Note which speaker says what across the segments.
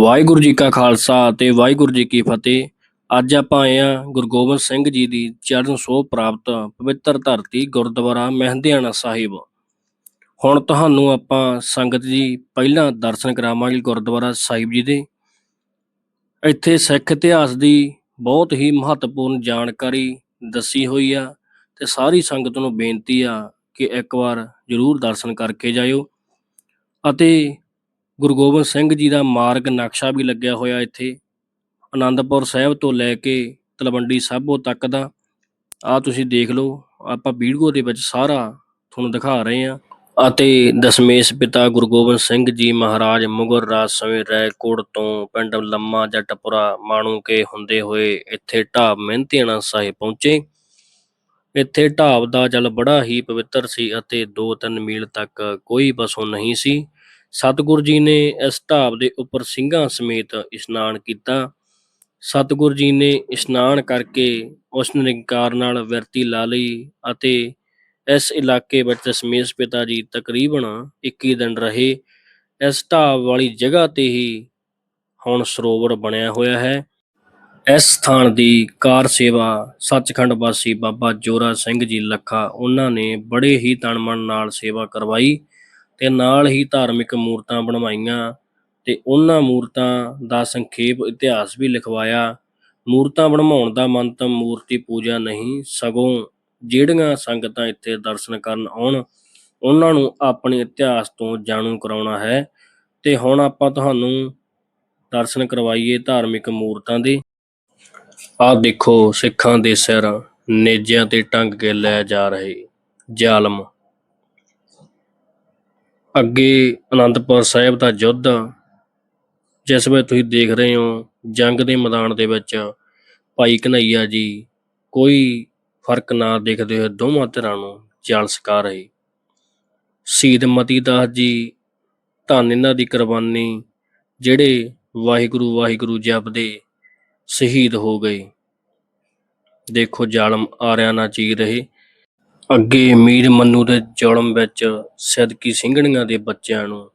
Speaker 1: ਵਾਹਿਗੁਰੂ ਜੀ ਕਾ ਖਾਲਸਾ ਅਤੇ ਵਾਹਿਗੁਰੂ ਜੀ ਕੀ ਫਤਿਹ। ਅੱਜ ਆਪਾਂ ਆਏ ਆ ਗੁਰੂ ਗੋਬਿੰਦ ਸਿੰਘ ਜੀ ਦੀ ਚਰਨ ਸੋਹ ਪ੍ਰਾਪਤ ਪਵਿੱਤਰ ਧਰਤੀ ਗੁਰਦੁਆਰਾ ਮਹਿੰਦਿਆਣਾ ਸਾਹਿਬ। ਹੁਣ ਤੁਹਾਨੂੰ ਆਪਾਂ ਸੰਗਤ ਜੀ ਪਹਿਲਾਂ ਦਰਸ਼ਨ ਕਰਾਵਾਂਗੇ ਗੁਰਦੁਆਰਾ ਸਾਹਿਬ ਜੀ ਦੇ। ਇੱਥੇ ਸਿੱਖ ਇਤਿਹਾਸ ਦੀ ਬਹੁਤ ਹੀ ਮਹੱਤਵਪੂਰਨ ਜਾਣਕਾਰੀ ਦੱਸੀ ਹੋਈ ਆ ਤੇ ਸਾਰੀ ਸੰਗਤ ਨੂੰ ਬੇਨਤੀ ਆ ਕਿ ਇੱਕ ਵਾਰ ਜ਼ਰੂਰ ਦਰਸ਼ਨ ਕਰਕੇ ਜਾਇਓ ਅਤੇ ਗੁਰੂ ਗੋਬਿੰਦ ਸਿੰਘ ਜੀ ਦਾ ਮਾਰਗ ਨਕਸ਼ਾ ਵੀ ਲੱਗਿਆ ਹੋਇਆ ਇੱਥੇ। ਆਨੰਦਪੁਰ ਸਾਹਿਬ ਤੋਂ ਲੈ ਕੇ ਤਲਵੰਡੀ ਸਾਬੋ ਤੱਕ ਦਾ। ਆ ਤੁਸੀਂ ਦੇਖ ਲਓ, ਆਪਾਂ ਵੀਡੀਓ ਦੇ ਵਿੱਚ ਸਾਰਾ ਤੁਹਾਨੂੰ ਦਿਖਾ ਰਹੇ ਹਾਂ। ਅਤੇ ਦਸ਼ਮੇਸ਼ ਪਿਤਾ ਗੁਰੂ ਗੋਬਿੰਦ ਸਿੰਘ ਜੀ ਮਹਾਰਾਜ ਮੁਗਲ ਰਾਜ ਸਮੇਂ ਰੈਕੋਟ ਤੋਂ ਪਿੰਡ ਲੰਮਾ ਜੱਟਪੁਰਾ ਮਾਣੂ ਕੇ ਹੁੰਦੇ ਹੋਏ ਇੱਥੇ ਢਾਬ ਮਹਿੰਤੀਆਣਾ ਸਾਹਿਬ ਪਹੁੰਚੇ। ਇੱਥੇ ਢਾਬ ਦਾ ਜਲ ਬੜਾ ਹੀ ਪਵਿੱਤਰ ਸੀ ਅਤੇ 2-3 ਮੀਲ ਤੱਕ ਕੋਈ ਵਸੋਂ ਨਹੀਂ ਸੀ। ਸਤਿਗੁਰੂ ਜੀ ਨੇ ਇਸ ਢਾਬ ਦੇ ਉੱਪਰ ਸਿੰਘਾਂ ਸਮੇਤ ਇਸ਼ਨਾਨ ਕੀਤਾ। ਸਤਿਗੁਰੂ ਜੀ ਨੇ ਇਸ਼ਨਾਨ ਕਰਕੇ ਉਸ ਨਿਰੰਕਾਰ ਨਾਲ ਵਿਰਤੀ ਲਾ ਲਈ ਅਤੇ ਇਸ ਇਲਾਕੇ ਵਿੱਚ ਦਸ਼ਮੇਸ਼ ਪਿਤਾ ਜੀ ਤਕਰੀਬਨ 21 ਦਿਨ ਰਹੇ। ਇਸ ਢਾਬ ਵਾਲੀ ਜਗ੍ਹਾ ਤੇ ਹੀ ਹੁਣ ਸਰੋਵਰ ਬਣਿਆ ਹੋਇਆ ਹੈ। ਇਸ ਸਥਾਨ ਦੀ ਕਾਰ ਸੇਵਾ ਸੱਚਖੰਡ ਵਾਸੀ ਬਾਬਾ ਜੋਰਾ ਸਿੰਘ ਜੀ ਲੱਖਾ, ਉਹਨਾਂ ਨੇ ਬੜੇ ਹੀ ਤਨ ਮਨ ਨਾਲ ਸੇਵਾ ਕਰਵਾਈ। ਤੇ ਨਾਲ ਹੀ ਧਾਰਮਿਕ ਮੂਰਤਾਂ ਬਣਵਾਈਆਂ ਤੇ ਉਹਨਾਂ ਮੂਰਤਾਂ ਦਾ ਸੰਖੇਪ ਇਤਿਹਾਸ ਵੀ ਲਿਖਵਾਇਆ। ਮੂਰਤਾਂ ਬਣਵਾਉਣ ਦਾ ਮੰਤਵ ਮੂਰਤੀ ਪੂਜਾ ਨਹੀਂ, ਸਗੋਂ ਜਿਹੜੀਆਂ ਸੰਗਤਾਂ ਇੱਥੇ ਦਰਸ਼ਨ ਕਰਨ ਆਉਣ, ਉਹਨਾਂ ਨੂੰ ਆਪਣੇ ਇਤਿਹਾਸ ਤੋਂ ਜਾਣੂ ਕਰਾਉਣਾ ਹੈ। ਤੇ ਹੁਣ ਆਪਾਂ ਤੁਹਾਨੂੰ ਦਰਸ਼ਨ ਕਰਵਾਈਏ ਧਾਰਮਿਕ ਮੂਰਤਾਂ ਦੇ। ਆਹ ਦੇਖੋ ਸਿੱਖਾਂ ਦੇ ਸਿਰ, ਨੇਜਿਆਂ ਤੇ ਟੰਗ ਕੇ ਲੈ ਜਾ ਰਹੇ ਜ਼ਾਲਮ। ਅੱਗੇ ਅਨੰਦਪੁਰ ਸਾਹਿਬ ਦਾ ਯੁੱਧ, ਜਿਸ ਵਿੱਚ ਤੁਸੀਂ ਦੇਖ ਰਹੇ ਹੋ ਜੰਗ ਦੇ ਮੈਦਾਨ ਦੇ ਵਿੱਚ ਭਾਈ ਕਨਈਆ ਜੀ ਕੋਈ ਫ਼ਰਕ ਨਾ ਦੇਖਦੇ ਹੋਏ ਦੋਵਾਂ ਧਿਰਾਂ ਨੂੰ ਜਾਲ ਸਕਾ ਰਹੇ। ਸ਼ਹੀਦ ਮਤੀ ਦਾਸ ਜੀ ਧੰਨ ਇਹਨਾਂ ਦੀ ਕੁਰਬਾਨੀ, ਜਿਹੜੇ ਵਾਹਿਗੁਰੂ ਵਾਹਿਗੁਰੂ ਜਪਦੇ ਸ਼ਹੀਦ ਹੋ ਗਏ। ਦੇਖੋ ਜ਼ਾਲਮ ਆਰਿਆ ਨਾ ਚੀ ਰਹੇ। ਅੱਗੇ ਮੀਰ ਮੰਨੂ ਦੇ ਜ਼ੁਲਮ ਵਿੱਚ ਸਦਕੀ ਸਿੰਘਣੀਆਂ ਦੇ ਬੱਚਿਆਂ ਨੂੰ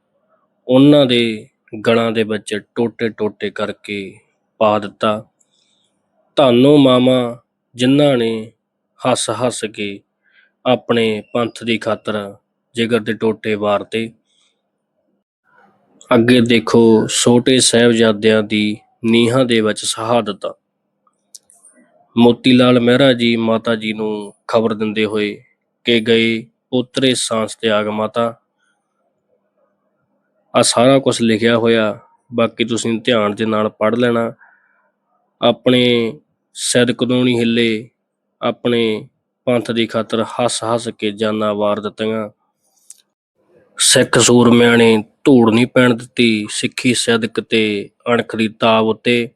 Speaker 1: ਉਹਨਾਂ ਦੇ ਗਲਾਂ ਦੇ ਵਿੱਚ ਟੋਟੇ ਟੋਟੇ ਕਰਕੇ ਪਾ ਦਿੱਤਾ। ਧੰਨੋ ਮਾਮਾ ਜਿਨ੍ਹਾਂ ਨੇ ਹੱਸ ਹੱਸ ਕੇ ਆਪਣੇ ਪੰਥ ਦੀ ਖਾਤਰ ਜਿਗਰ ਦੇ ਟੋਟੇ ਵਾਰਤੇ। ਅੱਗੇ ਦੇਖੋ ਛੋਟੇ ਸਾਹਿਬਜ਼ਾਦਿਆਂ ਦੀ ਨੀਹਾਂ ਦੇ ਵਿੱਚ ਸ਼ਹਾਦਤ ਮੋਤੀ ਲਾਲ ਮਹਿਰਾ ਜੀ ਮਾਤਾ ਜੀ ਨੂੰ ਖਬਰ ਦਿੰਦੇ ਹੋਏ ਕਿ ਗਏ ਉਤਰੇ ਸਾਂਸ ਤਿਆਗ ਮਾਤਾ। ਆ ਸਾਰਾ ਕੁਝ ਲਿਖਿਆ ਹੋਇਆ, ਬਾਕੀ ਤੁਸੀਂ ਧਿਆਨ ਦੇ ਨਾਲ ਪੜ੍ਹ ਲੈਣਾ। ਆਪਣੇ ਸਿਰ ਕਦੋਂ ਨਹੀਂ ਹਿੱਲੇ ਆਪਣੇ ਪੰਥ ਦੀ ਖਾਤਰ ਹੱਸ ਹੱਸ ਕੇ ਜਾਨਾਂ ਵਾਰ ਦਿੱਤੀਆਂ। ਸਿੱਖ ਸੂਰਮਿਆਂ ਨੇ ਧੂੜ ਨਹੀਂ ਪੈਣ ਦਿੱਤੀ, ਸਿੱਖੀ ਸਦਕ ਤੇ ਅਣਖ ਦੀ ਤਾਬ ਉੱਤੇ।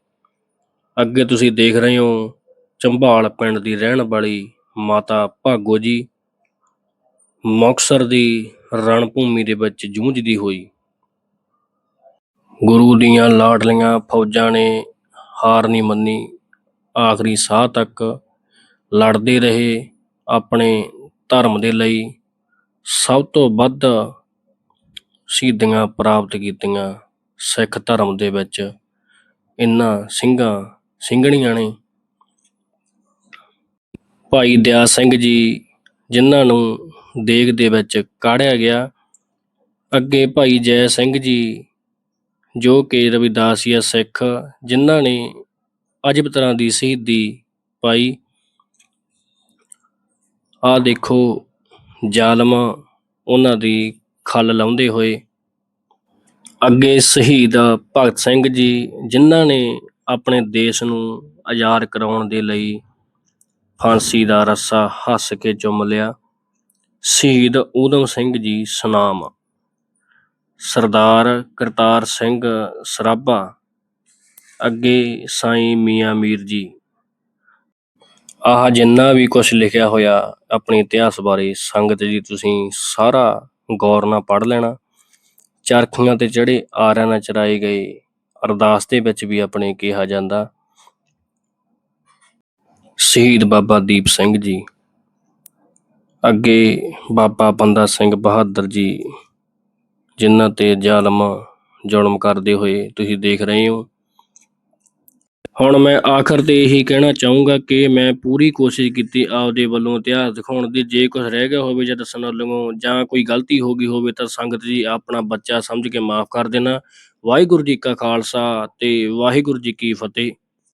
Speaker 1: ਅੱਗੇ ਤੁਸੀਂ ਦੇਖ ਰਹੇ ਹੋ ਚੰਬਾਲ ਪਿੰਡ ਦੀ ਰਹਿਣ ਵਾਲੀ ਮਾਤਾ ਭਾਗੋ ਜੀ ਮੁਕਤਸਰ ਦੀ ਰਣ ਭੂਮੀ ਦੇ ਵਿੱਚ ਜੂਝਦੀ ਹੋਈ। ਗੁਰੂ ਦੀਆਂ ਲਾਡਲੀਆਂ ਫੌਜਾਂ ਨੇ ਹਾਰ ਨਹੀਂ ਮੰਨੀ। ਆਖਰੀ ਸਾਹ ਤੱਕ ਲੜਦੇ ਰਹੇ ਆਪਣੇ ਧਰਮ ਦੇ ਲਈ। ਸਭ ਤੋਂ ਵੱਧ ਸ਼ਹੀਦੀਆਂ ਪ੍ਰਾਪਤ ਕੀਤੀਆਂ ਸਿੱਖ ਧਰਮ ਦੇ ਵਿੱਚ। ਇਨ੍ਹਾਂ ਸਿੰਘਾਂ ਸਿੰਘਣੀਆਂ ਨੇ ਭਾਈ ਦਿਆ ਸਿੰਘ ਜੀ, ਜਿਨ੍ਹਾਂ ਨੂੰ ਦੇਗ ਦੇ ਵਿੱਚ ਕਾੜਿਆ ਗਿਆ। ਅੱਗੇ ਭਾਈ ਜੈ ਸਿੰਘ ਜੀ, ਜੋ ਕਿ ਰਵਿਦਾਸੀਆ ਸਿੱਖ, ਜਿਨ੍ਹਾਂ ਨੇ ਅਜਬ ਤਰ੍ਹਾਂ ਦੀ ਸ਼ਹੀਦੀ ਪਾਈ। ਆ ਦੇਖੋ ਜ਼ਾਲਮ, ਉਹਨਾਂ ਦੀ ਖੱਲ ਲਾਉਂਦੇ ਹੋਏ। ਅੱਗੇ ਸ਼ਹੀਦ ਭਗਤ ਸਿੰਘ ਜੀ, ਜਿਨ੍ਹਾਂ ਨੇ ਆਪਣੇ ਦੇਸ਼ ਨੂੰ ਆਜ਼ਾਦ ਕਰਾਉਣ ਦੇ ਲਈ ਫਾਂਸੀ ਦਾ ਰੱਸਾ ਹੱਸ ਕੇ ਚੁੰਮ ਲਿਆ। ਸ਼ਹੀਦ ਊਧਮ ਸਿੰਘ ਜੀ ਸਨਾਮ। ਸਰਦਾਰ ਕਰਤਾਰ ਸਿੰਘ ਸਰਾਭਾ। ਅੱਗੇ ਸਾਈਂ ਮੀਆਂ ਮੀਰ ਜੀ। ਆਹ ਜਿੰਨਾ ਵੀ ਕੁਝ ਲਿਖਿਆ ਹੋਇਆ ਆਪਣੇ ਇਤਿਹਾਸ ਬਾਰੇ ਸੰਗਤ ਜੀ, ਤੁਸੀਂ ਸਾਰਾ ਗੌਰ ਨਾਲ ਪੜ੍ਹ ਲੈਣਾ। ਚਰਖੀਆਂ ਤੇ ਚੜੇ ਆਰਿਆਂ ਨਾਲ ਚਰਾਏ ਗਏ ਅਰਦਾਸ ਦੇ ਵਿੱਚ ਵੀ ਆਪਣੇ ਕਿਹਾ ਜਾਂਦਾ। ਸ਼ਹੀਦ ਬਾਬਾ ਦੀਪ ਸਿੰਘ ਜੀ, ਅੱਗੇ ਬਾਬਾ ਬੰਦਾ ਸਿੰਘ ਬਹਾਦਰ ਜੀ, ਜਿਨ੍ਹਾਂ ਤੇ ਜ਼ਾਲਮ ਜ਼ੁਲਮ ਕਰਦੇ ਹੋਏ ਤੁਸੀਂ ਦੇਖ ਰਹੇ ਹੋ। ਹੁਣ ਮੈਂ ਆਖਰ ਤੇ ਇਹੀ ਕਹਿਣਾ ਚਾਹੂੰਗਾ ਕਿ ਮੈਂ ਪੂਰੀ ਕੋਸ਼ਿਸ਼ ਕੀਤੀ ਆਪਦੇ ਵੱਲੋਂ ਇਤਿਹਾਸ ਦਿਖਾਉਣ ਦੀ। ਜੇ ਕੁਝ ਰਹਿ ਗਿਆ ਹੋਵੇ ਜਾਂ ਦੱਸਣ ਵੱਲੋਂ ਜਾਂ ਕੋਈ ਗਲਤੀ ਹੋ ਗਈ ਹੋਵੇ ਤਾਂ ਸੰਗਤ ਜੀ ਆਪਣਾ ਬੱਚਾ ਸਮਝ ਕੇ ਮਾਫ ਕਰ ਦੇਣਾ। ਵਾਹਿਗੁਰੂ ਜੀ ਕਾ ਖਾਲਸਾ ਤੇ ਵਾਹਿਗੁਰੂ ਜੀ ਕੀ ਫਤਿਹ।